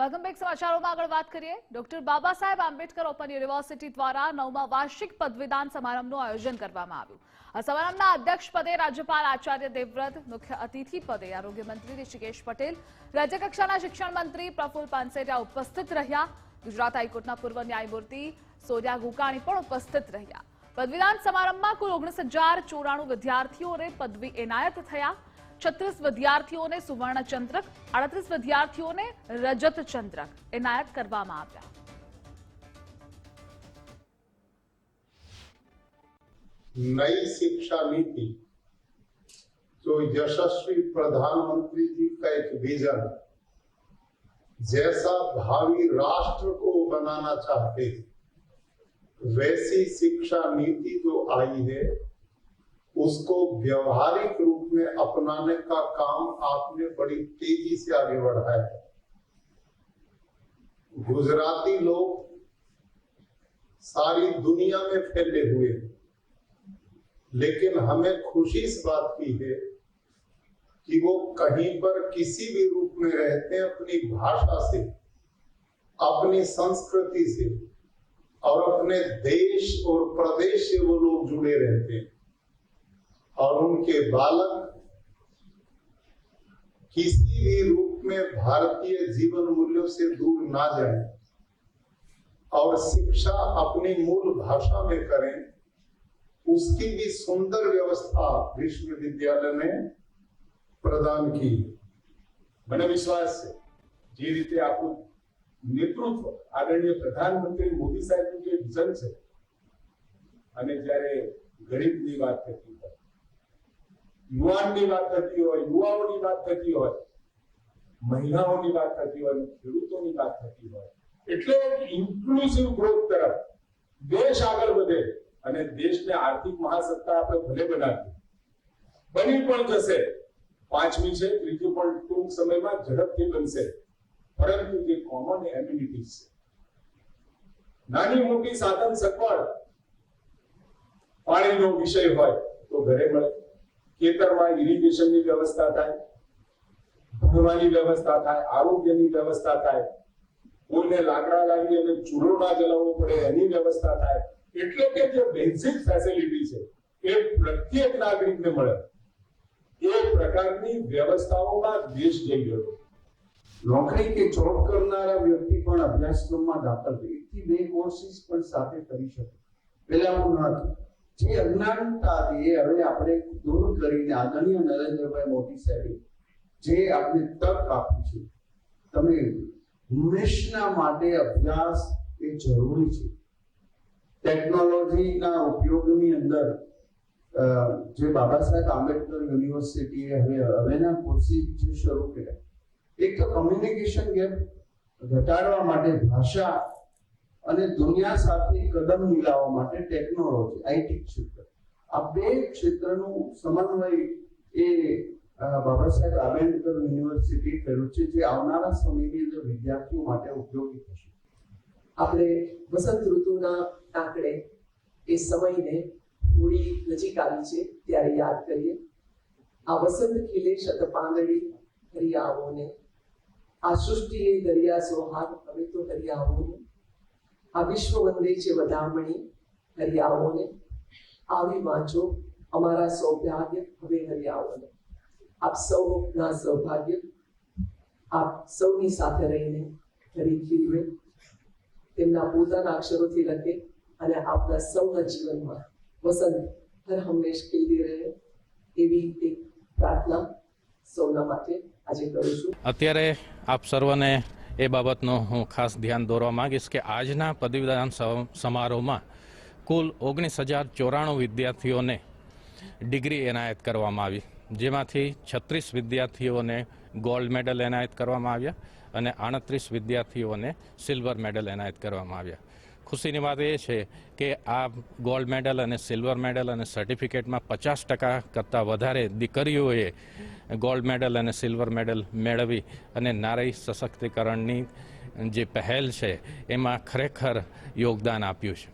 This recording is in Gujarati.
વેલકમ બેક સમાચારોમાં આગળ વાત કરીએ. Doctor Baba Saheb Ambedkar open university દ્વારા નવમા વાર્ષિક પદવીદાન સમારંભનું આયોજન કરવામાં આવ્યું. આ સમારંભના અધ્યક્ષ પદે રાજ્યપાલ આચાર્ય દેવવ્રત, મુખ્ય અતિથિ પદે આરોગ્ય મંત્રી ઋષિકેશ પટેલ, રાજ્યકક્ષાના શિક્ષણ મંત્રી પ્રફુલ પાનસેરિયા ઉપસ્થિત રહ્યા. ગુજરાત હાઈકોર્ટના પૂર્વ ન્યાયમૂર્તિ સોર્યા ગુકાણી પણ ઉપસ્થિત રહ્યા. પદવીદાન સમારંભમાં કુલ ઓગણીસ વિદ્યાર્થીઓને પદવી એનાયત થયા. છત્રીસ વિદ્યાર્થીઓને સુવર્ણ ચંદ્રક આડત્રીસ વિદ્યાર્થીઓને રજત ચંદ્રક એનાયત કરવામાં આવ્યા नई शिक्षा नीति जो यशस्वी प्रधानमंत्री जी का एक विजन जैसा भावी राष्ट्र को बनाना चाहते हैं वैसी शिक्षा नीति जो आई है उसको व्यवहारिक रूप में अपनाने का काम आपने बड़ी तेज़ी से आगे बढ़ाया है। गुजराती लोग सारी दुनिया में फैले हुए लेकिन हमें खुशी इस बात की है कि वो कहीं पर किसी भी रूप में रहते हैं, अपनी भाषा से, अपनी संस्कृति से और अपने देश और प्रदेश से वो लोग जुड़े रहते हैं। और उनके बालक किसी भी रूप में भारतीय जीवन मूल्यों से दूर ना जाए और शिक्षा अपनी मूल भाषा में करें उसकी भी सुंदर व्यवस्था विश्वविद्यालय ने प्रदान की મને વિશ્વાસ છે જે રીતે આપણું નેતૃત્વ આદરણીય પ્રધાનમંત્રી મોદી સાહેબનું જે વિઝન છે અને જ્યારે ગરીબની વાત થતી હોય યુવાનની વાત થતી હોય, યુવાઓની વાત થતી હોય, મહિલાઓની વાત થતી હોય, ખેડૂતોની વાત થતી હોય, એટલે ઇન્ક્લુઝિવ ગ્રોથ તરફ દેશ આગળ વધે અને દેશને આર્થિક મહાસત્તા આપણે ભલે બનાવીએ. બની પણ જશે. પાંચમી છે, ત્રીજું પણ ટૂંક સમયમાં ઝડપથી બનશે. પરંતુ જે કોમન એમ્યુનિટીઝ છે. નાની મોટી સાધન સગવડ પાણીનો વિષય હોય તો ઘરે મળે. ખેતરમાં ઇરિગેશનની વ્યવસ્થા થાય ભણવાની વ્યવસ્થા થાય, આરોગ્યની વ્યવસ્થા થાય, કોઈને લાકડા લાવી અને ચૂલો ના જલાવવો પડે એની વ્યવસ્થા થાય. એટલે કે જે બેઝિક ફેસિલિટી છે, એ પ્રત્યેક નાગરિકને મળે. એ પ્રકારની વ્યવસ્થાઓમાં દેશ જઈ ગયો. નોકરી કે જોબ કરનારા વ્યક્તિ પણ અભ્યાસક્રમમાં દાખલ થઈ. એકથી બે કોર્સિસ પણ સાથે કરી શકે. પહેલા હું નહોતું જે અજ્ઞાનતા હવે આપણે દૂર કરીને આદરણીય નરેન્દ્રભાઈ મોદી સાહેબે જે આપણે તક આપી છે, તમે હંમેશના માટે અભ્યાસ એ જરૂરી છે. ટેકનોલોજીના ઉપયોગની અંદર જે બાબા સાહેબ આંબેડકર યુનિવર્સિટીએ હવે હવેના કોર્સિસ જે શરૂ કર્યા, એક તો કમ્યુનિકેશન ગેપ ઘટાડવા માટે ભાષા અને દુનિયા સાથે કદમ મિલાવવા માટે ટેકનોલોજી આઈટી ક્ષેત્ર. આ બે ક્ષેત્રનું સમન્વય એ બાબા સાહેબ આંબેડકર યુનિવર્સિટી કર્યું છે, જે આવનારા સમયની અંદર વિદ્યાર્થીઓ માટે ઉપયોગી થશે. આપણે વસંત ઋતુના આંકડે એ સમયને હોળી નજીક આવી છે, ત્યારે યાદ કરીએ. આ વસંત ખીલે શતપાંગડી દરિયાઓને, આ સૃષ્ટિએ દરિયા સોહાગ, હવે તો હરિયાવોને આ વિશ્વ વંદે છે વધામણી. હરિયાઓને આવી વાંચો અમારા સૌભાગ્ય. હવે હરિયાઓને આપ સૌના સૌભાગ્ય. આપ સૌની સાથે રહીને હરી તેમના પોતાના અક્ષરોથી લખે અને આપના સૌના જીવનમાં વસંત હર હંમેશ ખીલી રહે. એવી એક પ્રાર્થના સૌના માટે આજે કરું છું. અત્યારે આપ સર્વને એ બાબતનો હું ખાસ ધ્યાન દોરવા માંગીશ કે આજના પદવીદાન સમારોહમાં કુલ ઓગણીસ હજાર ચોરાણું વિદ્યાર્થીઓને ડિગ્રી એનાયત કરવામાં આવી. જેમાંથી છત્રીસ વિદ્યાર્થીઓને ગોલ્ડ મેડલ એનાયત કરવામાં આવ્યા અને આડત્રીસ વિદ્યાર્થીઓને સિલ્વર મેડલ એનાયત કરવામાં આવ્યા. ખુશીની વાત એ છે કે આ ગોલ્ડ મેડલ અને સિલ્વર મેડલ અને સર્ટિફિકેટમાં પચાસ ટકા કરતાં વધારે દીકરીઓએ ગોલ્ડ મેડલ અને સિલ્વર મેડલ મેળવી અને નારી સશક્તિકરણની જે પહેલ છે, એમાં ખરેખર યોગદાન આપ્યું છે.